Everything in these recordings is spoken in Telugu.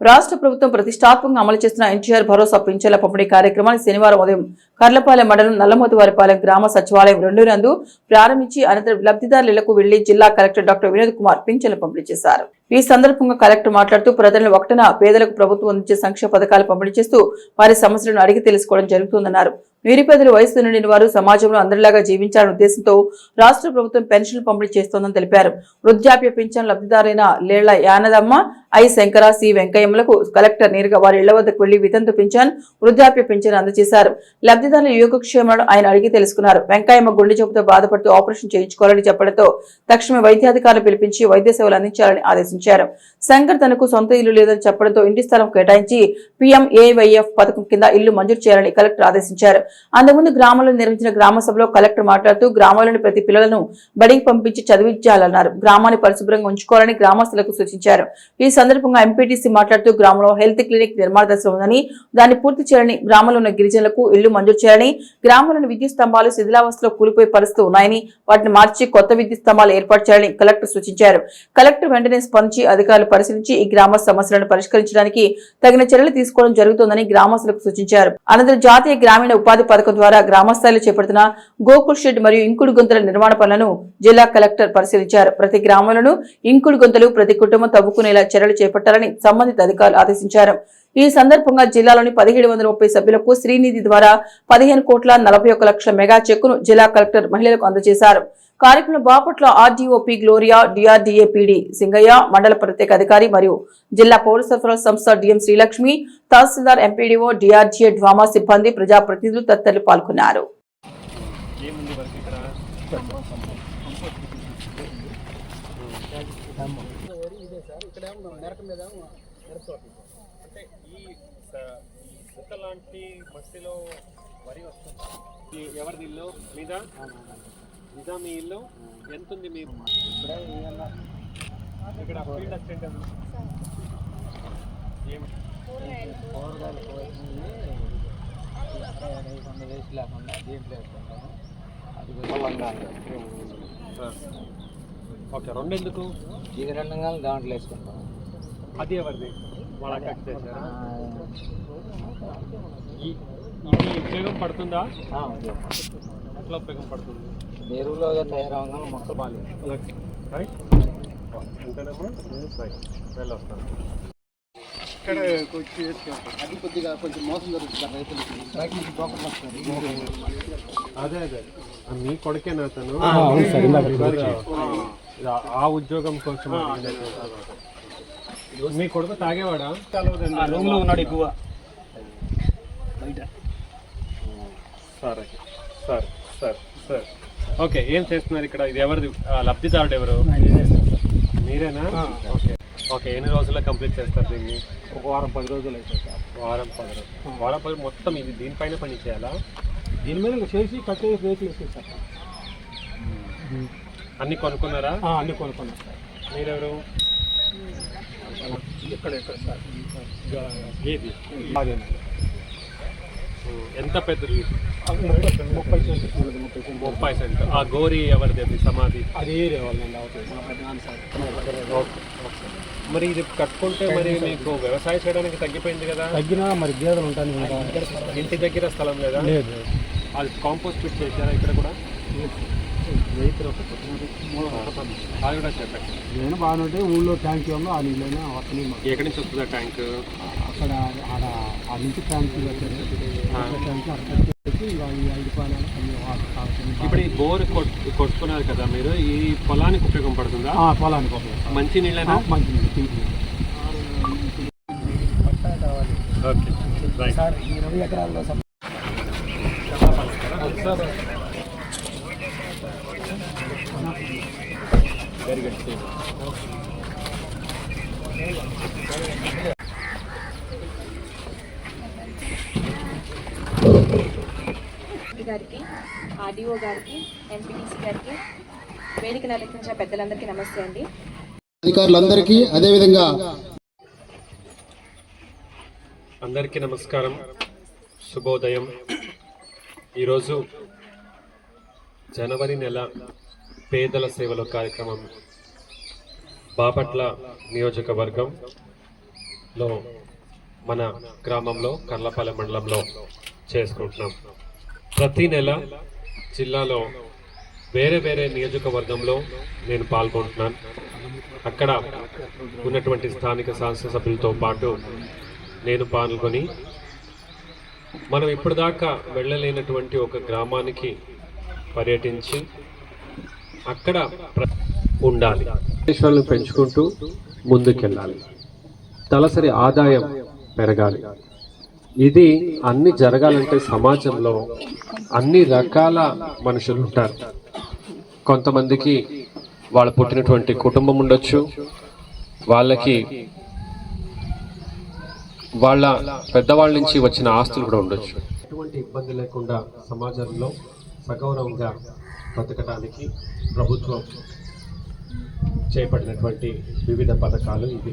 రాష్ట్ర ప్రభుత్వం ప్రతిష్టాత్మకంగా అమలు చేస్తున్న ఎన్టీఆర్ భరోసా పింఛన్ల పంపిణీ కార్యక్రమాన్ని శనివారం ఉదయం కర్లపాలెం మండలం నల్లమోతివారిపాలెం గ్రామ సచివాలయం రెండు నందు ప్రారంభించి అనంతరం లబ్ధిదారులకు వెళ్ళి జిల్లా కలెక్టర్ డాక్టర్ వినోద్ కుమార్ పింఛన్లు పంపిణీ చేశారు. ఈ సందర్భంగా కలెక్టర్ మాట్లాడుతూ ప్రజలను ఒకటన పేదలకు ప్రభుత్వం అందించే సంక్షేమ పథకాలు పంపిణీ చేస్తూ వారి సమస్యలను అడిగి తెలుసుకోవడం జరుగుతుందన్నారు. నిరుపేదలు వయసు నిండిన వారు సమాజంలో అందరిలాగా జీవించాలనే ఉద్దేశంతో రాష్ట్ర ప్రభుత్వం పెన్షన్లు పంపిణీ చేస్తోందని తెలిపారు. వృద్ధాప్య పింఛన్ లబ్ధిదారైన లేళ్ళ యానదమ్మ ఐ శంకర సి వెంకయ్యమ్మలకు కలెక్టర్ నేరుగా వారి ఇళ్ళ వద్దకు వెళ్ళి వితంతు పింఛన్ వృద్ధాప్య పింఛన్ అందజేశారు. లబ్ధిదారుల యోగక్షేమాలను ఆయన అడిగి తెలుసుకున్నారు. వెంకయ్యమ్మ గుండె జబ్బుతో బాధపడుతూ ఆపరేషన్ చేయించుకోవాలని చెప్పడంతో తక్షణమే వైద్యాధికారులు పిలిపించి వైద్య సేవలు అందించాలని ఆదేశించారు. శంకర్ తనకు సొంత ఇల్లు లేదని చెప్పడంతో ఇంటి స్థలం కేటాయించి పీఎంఏవైఎఫ్ పథకం కింద ఇల్లు మంజూరు చేయాలని కలెక్టర్ ఆదేశించారు. అంతకుముందు గ్రామంలో నిర్వహించిన గ్రామ సభలో కలెక్టర్ మాట్లాడుతూ గ్రామాల్లోని ప్రతి పిల్లలను బడికి పంపించి చదివించాలన్నారు. గ్రామాన్ని పరిశుభ్రంగా ఉంచుకోవాలని గ్రామస్తులకు సూచించారు. ఈ సందర్భంగా ఎంపీటీసీ మాట్లాడుతూ గ్రామంలో హెల్త్ క్లినిక్ నిర్మాణ దశలో ఉందని దాన్ని పూర్తి చేయాలని గ్రామంలో ఉన్న గిరిజనులకు ఇల్లు మంజూరు చేయాలని గ్రామంలోని విద్యుత్ స్తంభాలు శిథిలావస్థలో కూలిపోయి పరిస్థితులు ఉన్నాయని వాటిని మార్చి కొత్త విద్యుత్ స్తంభాలు ఏర్పాటు చేయాలని కలెక్టర్ సూచించారు. కలెక్టర్ వెంటనే స్పందించి అధికారులు పరిశీలించి ఈ గ్రామ సమస్యలను పరిష్కరించడానికి తగిన చర్యలు తీసుకోవడం జరుగుతోందని గ్రామస్తులకు సూచించారు. అనంతరం జాతీయ గ్రామీణ ఉపాధి పథకం ద్వారా గ్రామస్థాయిలో చేపడుతున్న గోకుల్ షెడ్ మరియు ఇంకుడు గుంతల నిర్మాణ పనులను జిల్లా కలెక్టర్ పరిశీలించారు. ప్రతి గ్రామంలోనూ ఇంకుడు గుంతలు ప్రతి కుటుంబం తవ్వుకునేలా చర్యలు చేపట్టాలని సంబంధిత అధికారులు ఆదేశించారు. ఈ సందర్భంగా జిల్లాలోని పదిహేడు వందల ముప్పై సభ్యులకు శ్రీనిధి ద్వారా పదిహేను కోట్ల నలభై ఒక లక్షల మెగా చెక్కును జిల్లా కలెక్టర్ మహిళలకు అందజేశారు. కార్యక్రమం Bapatla RDO P Gloria DRDA PD Singaiah మండల ప్రత్యేక అధికారి మరియు జిల్లా పౌర సరఫరాల సంస్థ డిఎం శ్రీలక్ష్మి తహసీల్దార్ ఎంపీడీఓ డిఆర్డీఏ డ్వామా సిబ్బంది ప్రజాప్రతినిధులు తదితరులు పాల్గొన్నారు. ఏముంది వర్క్ ఇక్కడ అంటే ఈ స- ఈ సుక్క లాంటి మట్టిలో వరి వస్తుంది? ఈ ఎవరిది ఇల్లు మీద? ఇదా మీ ఇల్లు? ఎంత ఉంది మీ ఇక్కడ ఫీల్డ్ అసిస్టెంట్ ఎవరు? ఏం? కూరగాయలు కోసింది వేస్ట్ లేకుండా దీంట్లో వేసుకుంటాము. అది. ఓకే రెండు ఎందుకు ఇది రెండు కాలం దాంట్లో వేసుకుంటాము అది ఎవరిది? వాళ్ళ కట్ చేశారా? ఇది ఉపయోగం పడుతుందా. ఎట్లా ఉపయోగం పడుతుంది? ఎరువులో తయారవగా మొక్కలు బాగా రైట్? ఇక్కడ అది కొద్దిగా కొంచెం మోసం జరుగుతుంది రైతులకి. రైతులకి దోపలు వస్తుంది అదే అదే. మీ కొడుకేనా అతను? ఆ- ఉద్యోగం కోసం. మీ కొడుకు తాగేవాడా? రూమ్లో ఉన్నాడు ఎక్కువ బయట. సరే సరే సరే సరే. ఓకే ఏం చేస్తున్నారు ఇక్కడ? ఇది ఎవరిది? లబ్ధిదారుడు ఎవరు? మీరేనా? ఓకే. ఓకే ఎన్ని రోజుల్లో కంప్లీట్ చేస్తారు దీన్ని? ఒక వారం పది రోజులు అయితే సార్. వారం పది రోజులు. వారం పది మొత్తం ఇది దీనిపైన పని చేయాలా? దీని మీద చేసి కట్టేసి రేట్లు వేసేది సార్. అన్ని కొనుక్కున్నారా? అన్ని కొనుక్కున్నాం. మీరెవరు? సార్. ఏది? అదే ఎంత పెద్దది? ముప్పై ఉన్నది, ముప్పై సెంట్ ఆ గోరి ఎవరిది అది సమాధి? అది. మరి ఇది కట్టుకుంటే మరి మీకు వ్యవసాయం చేయడానికి తగ్గిపోయింది కదా? తగ్గినా మరి గేదెలు ఉంటాను ఇంటి దగ్గర స్థలం లేదా? లేదు అది కాంపోస్ట్ చేశారా ఇక్కడ కూడా? అది కూడా నేను బాగుంటే ఊళ్ళో ట్యాంక్ ఉంది ఆ నీళ్ళైనా వస్తున్నాయి మాకు. ఎక్కడి నుంచి వస్తుందా ట్యాంక్? అక్కడ ఆడ ఆ నుంచి ట్యాంక్ ట్యాంక్ అక్కడ. ఇప్పుడు ఈ బోర్ కొట్- కొట్టుకున్నారు కదా మీరు ఈ పొలానికి ఉపయోగం పడుతుందా? ఆ, పొలానికి ఒక మంచి నీళ్ళేనా? మంచి నీళ్ళు, రైట్ సార్ గారికి ఆర్డీఓ గారికి ఎంపీటీసీ గారికి వేదికను అలంకరించిన పెద్దలందరికీ నమస్తే అండి. అధికారులందరికీ అదేవిధంగా అందరికీ నమస్కారం. శుభోదయం. ఈరోజు జనవరి నెల పేదల సేవల కార్యక్రమం బాపట్ల నియోజకవర్గంలో మన గ్రామంలో కర్లపాలెం మండలంలో చేసుకుంటున్నాం. ప్రతి నెల జిల్లాలో వేరే వేరే నియోజకవర్గంలో నేను పాల్గొంటున్నాను. అక్కడ ఉన్నటువంటి స్థానిక శాసనసభ్యులతో పాటు నేను పాల్గొని మనం ఇప్పటిదాకా వెళ్ళలేనటువంటి ఒక గ్రామానికి పర్యటించి అక్కడ ఉండాలి. విశ్వాలను పెంచుకుంటూ ముందుకెళ్ళాలి. తలసరి ఆదాయం పెరగాలి. ఇది అన్ని జరగాలంటే సమాజంలో అన్ని రకాల మనుషులు ఉంటారు కొంతమందికి వాళ్ళు పుట్టినటువంటి కుటుంబం ఉండొచ్చు. వాళ్ళకి వాళ్ళ పెద్దవాళ్ళ నుంచి వచ్చిన ఆస్తులు కూడా ఉండొచ్చు. ఎటువంటి ఇబ్బంది లేకుండా సమాజంలో సగౌరవంగా బతకడానికి ప్రభుత్వం చేపట్టినటువంటి వివిధ పథకాలు ఇవి.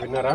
విన్నారా?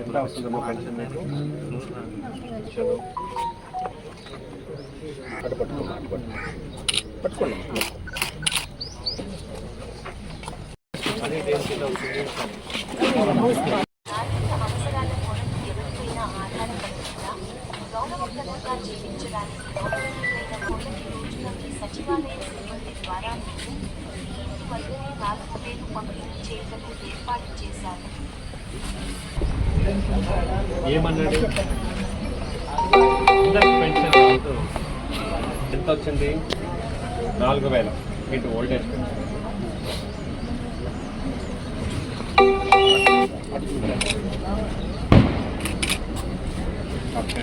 ఎంత వస్తుందమ్మా పెన్షన్ మీకు అటు అటు పట్టుకో పట్టుకోండి అదే గౌరవప్రదంగా రోజున మీ సచివాలయ సిబ్బంది ద్వారా మీకు మీ ఇంటి నాలుగు వేలు పంపిణీ ఏర్పాటు చేశారు ఏమన్నాడు పెన్షన్ ఎంత వచ్చింది నాలుగు వేల. ఇటు ఓల్డేజ్ పెన్షన్. ఓకే.